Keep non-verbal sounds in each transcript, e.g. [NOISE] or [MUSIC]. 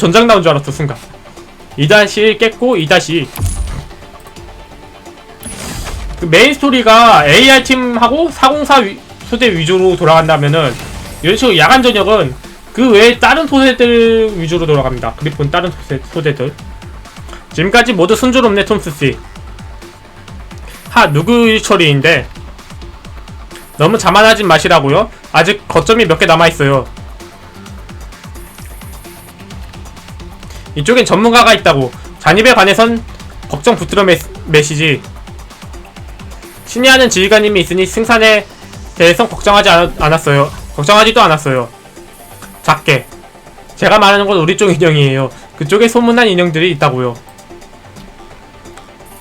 전장 나온 줄 알았어 순간 2-1 깼고 2-2 그 메인 스토리가 AR 팀하고 404 위- 소대 위주로 돌아간다면은 이런 식으로 야간 전역은 그 외에 다른 소대들 위주로 돌아갑니다. 그리폰 다른 소대, 소대들. 지금까지 모두 순조롭네 톰스씨. 하 누구 처리인데 너무 자만하진 마시라고요. 아직 거점이 몇 개 남아 있어요. 이쪽엔 전문가가 있다고. 잔입에 관해선 걱정 붙들어 메, 메시지. 신이 하는 지휘관님이 있으니 승산에 대해서 걱정하지 않, 않았어요. 걱정하지도 않았어요. 작게. 제가 말하는 건 우리 쪽 인형이에요. 그쪽에 소문난 인형들이 있다고요.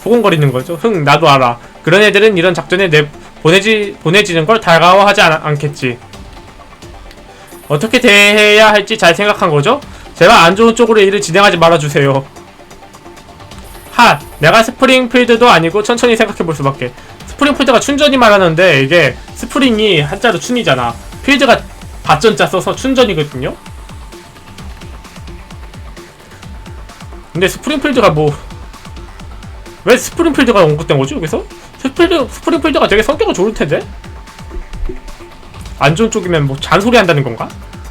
소곤거리는 거죠. 흥, 나도 알아. 그런 애들은 이런 작전에 내, 보내지, 보내지는 걸 달가워하지 않, 않겠지. 어떻게 대해야 할지 잘 생각한 거죠? 제발 안 좋은 쪽으로 일을 진행하지 말아주세요. 하, 내가 스프링필드도 아니고 천천히 생각해 볼 수밖에. 스프링필드가 춘전이 말하는데 이게 스프링이 한자로 춘이잖아. 필드가 밭전자 써서 춘전이거든요. 근데 스프링필드가 뭐 왜 스프링필드가 언급된 거지 여기서? 스프링, 스프링필드가 되게 성격은 좋을 텐데? 안 좋은 쪽이면 뭐 잔소리 한다는 건가?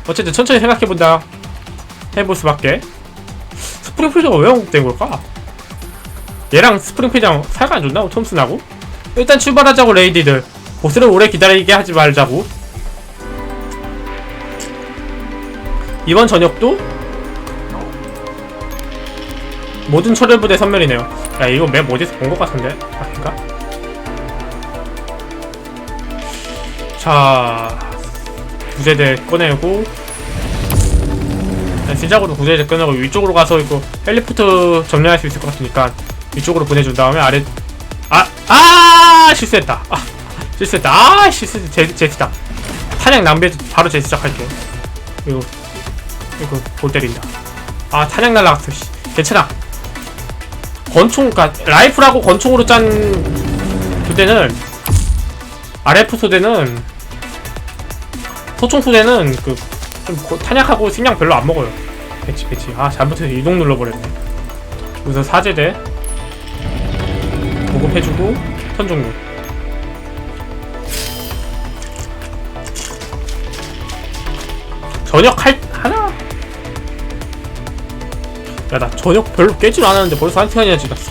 어쨌든 천천히 생각해본다 해볼 수밖에 스프링 필드가 왜 언급된 걸까? 얘랑 스프링 필드랑 사이가 안 좋나? 톰슨하고? 일단 출발하자고 레이디들 보스를 오래 기다리게 하지 말자고 이번 저녁도 모든 철혈부대 선멸이네요 야 이거 맵 어디서 본 것 같은데? 아닌가? 자 구제대 꺼내고 시작으로 구제대 꺼내고 위쪽으로 가서 이거 헬리포트 점령할 수 있을 것 같으니까 위쪽으로 보내준 다음에 아래 아! 아! 실수했다. 아, 실수했다. 아 실수 제, 제스다. 탄약 낭비해서 바로 제 시작할게. 이거 이거 골 때린다. 아 탄약 날라갔어 씨. 괜찮아. 권총 그니까 라이플하고 권총으로 짠 부대는 RF 소대는 소총 소대는 그 좀 탄약하고 식량 별로 안 먹어요. 배치 배치. 아 잘못해서 이동 눌러버렸네. 여기서 사제대 보급해주고 턴 종료 저녁 할 하나? 야 나 저녁 별로 깨질 않았는데 벌써 한 시간이나 지났어.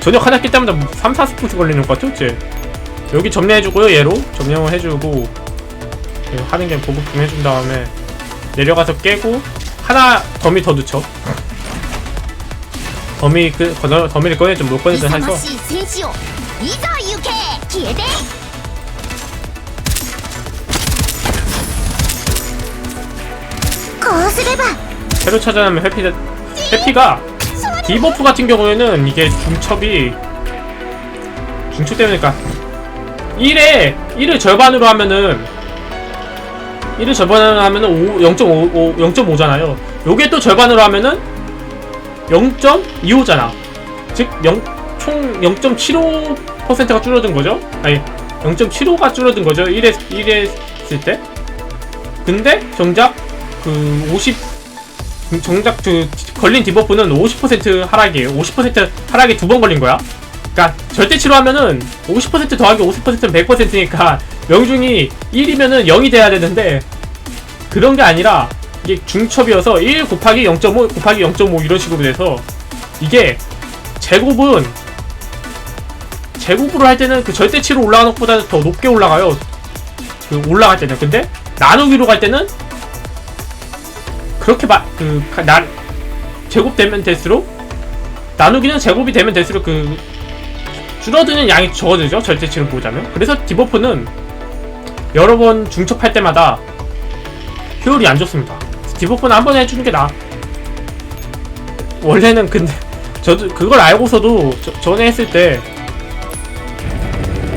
저녁 하나 깰 때마다 3, 4스푼씩 걸리는 것 같아 그치? 여기 점령해주고요 얘로. 점령을 해주고 하는 게 보급 좀 해준 다음에 내려가서 깨고 하나 더미 더 넣죠. 더미 그 거, 더미를 꺼내든 못 꺼내든 하죠 새로 찾아내면 해피 해피가 디버프 같은 경우에는 이게 중첩이 중첩 때문이니까? 1에 1을 절반으로 하면은 1을 절반으로 하면은 0.5 0.5잖아요. 요게 또 절반으로 하면은 0.25잖아. 즉총 0.75%가 줄어든 거죠. 아니 0.75가 줄어든 거죠. 1에 1에 했을 때. 근데 정작 그 50, 정작 그 걸린 디버프는 50% 하락이에요. 50% 하락이 두 번 걸린 거야. 그러니까 절대치로 하면은 50% 더하기 50%는 100%니까 명중이 1이면은 0이 돼야 되는데 그런 게 아니라 이게 중첩이어서 1 곱하기 0.5 곱하기 0.5 이런 식으로 돼서 이게 제곱은 제곱으로 할 때는 그 절대치로 올라가는 것보다 더 높게 올라가요. 그 올라갈 때는 근데 나누기로 갈 때는 그렇게 막그나 제곱되면 될수록 나누기는 제곱이 되면 될수록 그 줄어드는 양이 적어지죠 절대치를 보자면 그래서 디버프는 여러 번 중첩할 때마다 효율이 안 좋습니다 디버프는 한 번에 해주는 게 나아 원래는 근데 [LAUGHS] 저도 그걸 알고서도 저, 전에 했을 때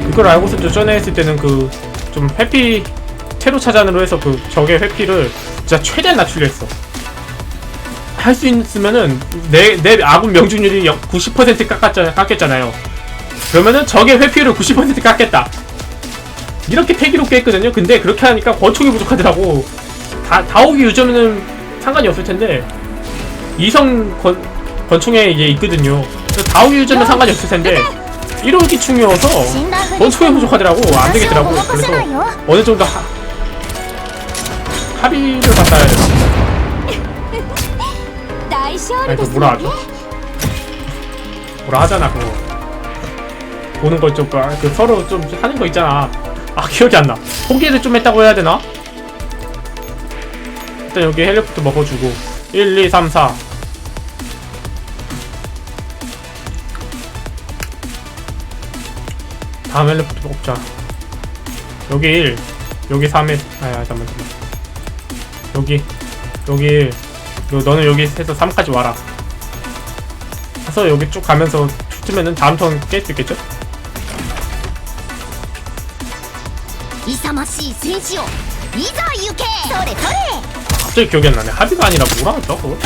그걸 알고서도 전에 했을 때는 그 좀 회피 테로 차단으로 해서 그 적의 회피를 진짜 최대한 낮추려 했어. 할 수 있으면은 내, 내 아군 명중률이 90% 깎았잖아, 깎였잖아요. 그러면은 적의 회피율을 90% 깎겠다. 이렇게 패기롭게 했거든요. 근데 그렇게 하니까 권총이 부족하더라고. 다, 다오기 유저는 상관이 없을텐데 이성 권, 권총에 이제 있거든요. 다오기 유저는 상관이 없을텐데 1호기 충이어서 권총이 부족하더라고. 안되겠더라고. 그래서 어느정도 하, 합의를 받아야 됩니다 아이 그 뭐라 하죠? 뭐라 하잖아 그거. 보는 걸좀그 서로 좀 하는 거 있잖아. 아 기억이 안나. 포기를 좀 했다고 해야 되나? 일단 여기 헬리콥터 먹어주고. 1, 2, 3, 4 다음 헬리콥터 먹자. 여기 1 여기 3에 아야 잠깐만 잠깐만. 여기 여기 1 너, 너는 여기 해서 3까지 와라. 가서 여기 쭉 가면서 툭 뜨면은 다음 턴 깰 수 있겠죠? 勇ましい戦士よいざ行けそれそれ 갑자기 기억이 안 나네 합의가 아니라 뭐라 하죠 그거?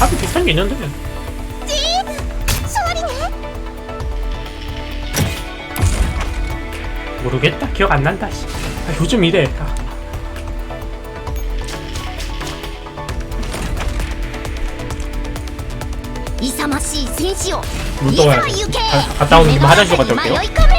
합의 비슷한 게 있는데 勝利ね 모르겠다 기억 안 난다 씨. 아, 요즘 이래 아. 이勇ましい戦士よ 물 いざ 떠가야 돼 行け 가- 갔다 오는 김에 화장실 갔다 迷い 올게요 込め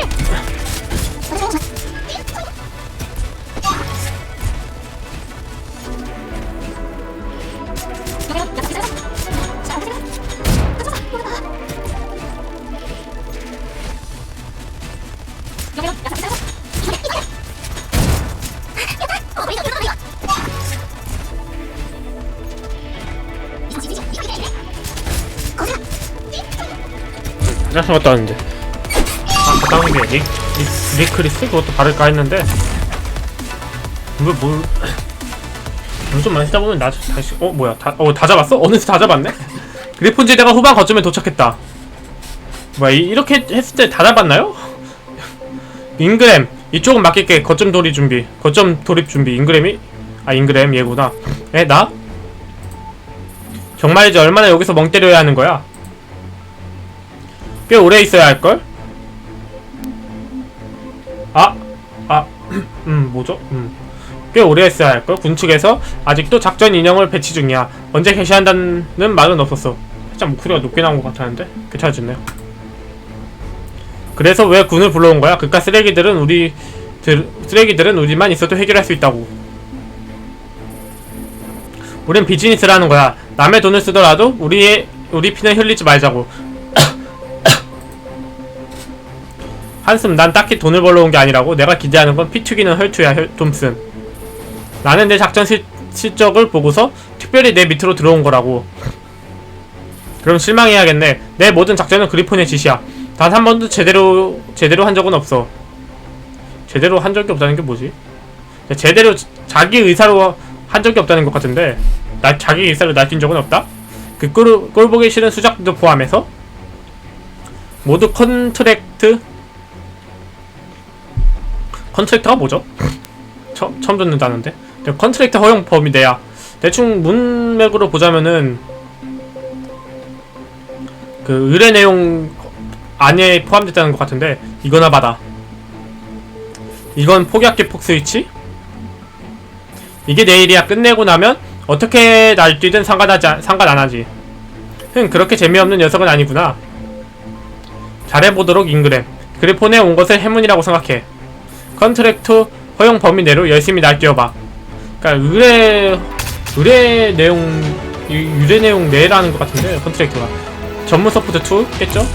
화장실 갔다 왔는데 아 갔다 오는 게 리, 리, 리크리스 그것도 바를까 했는데 뭘 뭘... 물좀 많이 쓰다 보면 나 다시 어 뭐야 다, 어, 다 잡았어? 어느새 다 잡았네? [LAUGHS] 그리폰 제대가 후반 거점에 도착했다 뭐야 이, 이렇게 했을 때 다 잡았나요? 잉그램 이쪽은 맡길게 거점 돌입 준비 거점 돌입 준비 잉그램이 아 잉그램 얘구나 에 나? 정말이지 얼마나 여기서 멍 때려야 하는 거야? 꽤 오래 있어야 할걸? 아, 아, [CLEARS THROAT] 음, 뭐죠? 음. 꽤 오래 있어야 할걸? 군 측에서 아직도 작전 인형을 배치 중이야. 언제 개시한다는 말은 없었어. 살짝 목소리가 높게 나온 것 같았는데? 괜찮아졌네요. 그래서 왜 군을 불러온 거야? 그깟 쓰레기들은 우리, 들, 쓰레기들은 우리만 있어도 해결할 수 있다고. 우린 비즈니스를 하는 거야. 남의 돈을 쓰더라도 우리의, 우리 피는 흘리지 말자고. 한숨 난 딱히 돈을 벌러 온 게 아니라고 내가 기대하는 건 피 튀기는 헐투야 헐, 톰슨 나는 내 작전 실, 실적을 보고서 특별히 내 밑으로 들어온 거라고. 그럼 실망해야겠네. 내 모든 작전은 그리폰의 지시야. 단 한 번도 제대로 제대로 한 적은 없어. 제대로 한 적이 없다는 게 뭐지? 제대로 자기 의사로 한 적이 없다는 것 같은데. 나 자기 의사로 날뛴 적은 없다? 그 꼴, 꼴 보기 싫은 수작도 포함해서? 모두 컨트랙트 컨트랙터가 뭐죠? 처, 처음 듣는 단어인데? 근데 컨트랙터 허용 범위 내야. 대충 문맥으로 보자면은 그 의뢰 내용 안에 포함됐다는 것 같은데 이거나 받아 이건 포기할게 폭스위치? 이게 내일이야. 끝내고 나면 어떻게 날 뛰든 상관하지 않- 상관 안 하지. 흥 그렇게 재미없는 녀석은 아니구나. 잘해보도록 잉그램. 그리폰에 온 것을 해문이라고 생각해 컨트랙트 허용 범위 내로 열심히 날뛰어봐. 그러니까 의뢰 의뢰 내용 유- 유래 내용 내라는 것 같은데 컨트랙트가 전문 서포트 2겠죠?